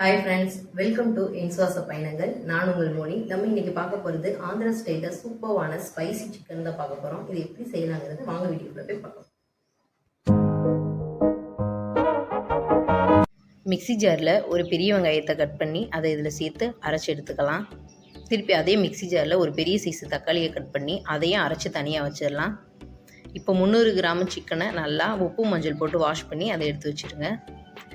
Hi friends welcome to இன்சுவாச பயணங்கள் நான் உங்கள் மோனி. நம்ம இன்னைக்கு பார்க்க போகிறது ஆந்திரா ஸ்டேட்டில் சூப்பர்வான ஸ்பைசி சிக்கன் தான் பார்க்க போகிறோம் இது எப்படி செய்யலாங்கிறது வாங்க வீடியோக்குள்ள போய் பார்க்கலாம். மிக்ஸி ஜாரில் ஒரு பெரிய வெங்காயத்தை கட் பண்ணி அதை இதில் சேர்த்து அரைச்சி எடுத்துக்கலாம். திருப்பி அதே மிக்ஸி ஜாரில் ஒரு பெரிய சைஸ் தக்காளியை கட் பண்ணி அதையும் அரைச்சி தனியாக வச்சிடலாம். இப்போ முந்நூறு கிராம் சிக்கனை நல்லா உப்பு மஞ்சள் போட்டு வாஷ் பண்ணி அதை எடுத்து வச்சுருங்க.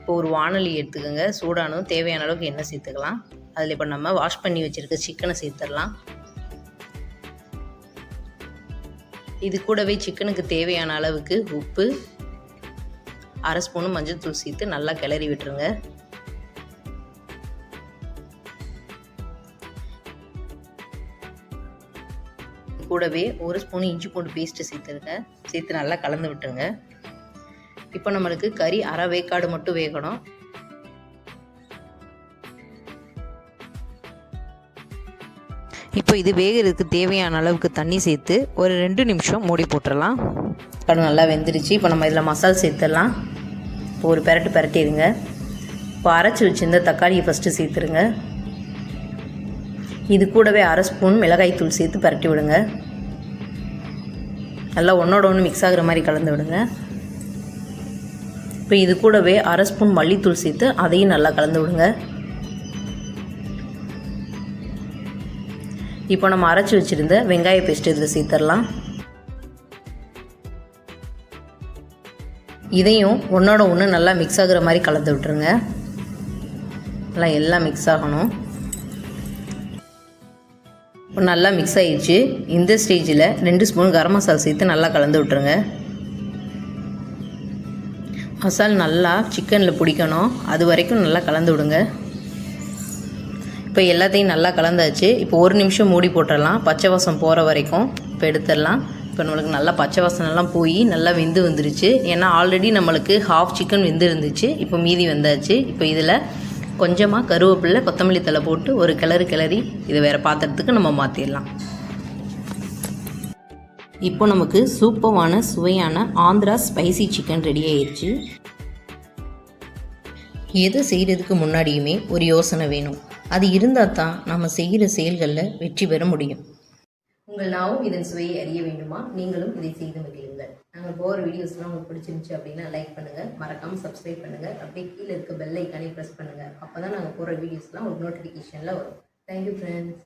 இப்போ ஒரு வானொலி எடுத்துக்கோங்க. சூடானதும் தேவையான அளவுக்கு எண்ணெய் சேர்த்துக்கலாம். அதில் இப்போ நம்ம வாஷ் பண்ணி வச்சுருக்க சிக்கனை சேர்த்துடலாம். இது கூடவே சிக்கனுக்கு தேவையான அளவுக்கு உப்பு அரை ஸ்பூனு மஞ்சள் தூள் சேர்த்து நல்லா கிளறி விட்டுருங்க. கூடவே ஒரு ஸ்பூன் இஞ்சி பூண்டு பேஸ்ட்டு சேர்த்துருங்க. சேர்த்து நல்லா கலந்து விட்டுருங்க. இப்போ நம்மளுக்கு கறி அரை வேக்காடு மட்டும் வேகணும். இப்போ இது வேகிறதுக்கு தேவையான அளவுக்கு தண்ணி சேர்த்து ஒரு ரெண்டு நிமிஷம் மூடி போட்டுடலாம் கடும் நல்லா வெந்துருச்சு. இப்போ நம்ம இதில் மசாலா சேர்த்துடலாம். இப்போ ஒரு பெரட்டு பெரட்டிடுங்க இப்போ அரைச்சி வச்சிருந்த தக்காளியை ஃபஸ்ட்டு சேர்த்துருங்க. இது கூடவே அரை ஸ்பூன் மிளகாய் தூள் சேர்த்து பரட்டி விடுங்க. நல்லா ஒன்றோட ஒன்று மிக்ஸ் ஆகுற மாதிரி கலந்து விடுங்க. இப்போ இது கூடவே அரை ஸ்பூன் மல்லித்தூள் சேர்த்து அதையும் நல்லா கலந்து விடுங்க. இப்போ நம்ம அரைச்சி வச்சுருந்த வெங்காய பேஸ்ட் இதில் சேர்த்துடலாம். இதையும் ஒன்றோட ஒன்று நல்லா மிக்ஸ் ஆகுற மாதிரி கலந்து விட்டுருங்க. நல்லா எல்லாம் மிக்ஸ் ஆகணும். இப்போ நல்லா மிக்ஸ் ஆகிடுச்சு இந்த ஸ்டேஜில் ரெண்டு ஸ்பூன் கரம் மசாலா சேர்த்து நல்லா கலந்து விட்டுருங்க. மசால் நல்லா சிக்கனில் பிடிக்கணும். அது வரைக்கும் நல்லா கலந்து விடுங்க. இப்போ எல்லாத்தையும் நல்லா கலந்தாச்சு. இப்போ ஒரு நிமிஷம் மூடி போட்டுடலாம். பச்சை வாசம் போகிற வரைக்கும் இப்போ எடுத்துடலாம். இப்போ நம்மளுக்கு நல்லா பச்சை வாசனெல்லாம் போய் நல்லா வெந்து வந்துருச்சு. ஏன்னா ஆல்ரெடி நம்மளுக்கு ஹாஃப் சிக்கன் வெந்து இருந்துச்சு. இப்போ மீதி வந்தாச்சு. இப்போ இதில் கொஞ்சமாக கருவேப்பிலை கொத்தமல்லி தலை போட்டு ஒரு கிளறு கிளறி இதை வேறு பாத்திரத்துக்கு நம்ம மாற்றிடலாம் இப்போ நமக்கு சூப்பரான சுவையான ஆந்திரா ஸ்பைசி சிக்கன் ரெடி ஆயிடுச்சு எதை செய்கிறதுக்கு முன்னாடியுமே ஒரு யோசனை வேணும். அது இருந்தால் தான் நம்ம செய்கிற செயல்களில் வெற்றி பெற முடியும். உங்கள் நாவும் இதன் சுவையை அறிய வேண்டுமா? நீங்களும் இதை செய்து மகிழுங்கள். நாங்கள் போகிற வீடியோஸ்லாம் உங்களுக்கு பிடிச்சிருந்துச்சு அப்படின்னா லைக் பண்ணுங்கள் மறக்காமல் சப்ஸ்கிரைப் பண்ணுங்கள் அப்படியே கீழே இருக்க பெல் ஐக்கானே ப்ரெஸ் பண்ணுங்கள் அப்போ தான் நாங்கள் போகிற வீடியோஸ்லாம் ஒரு நோட்டிஃபிகேஷனில் வரும். Thank you friends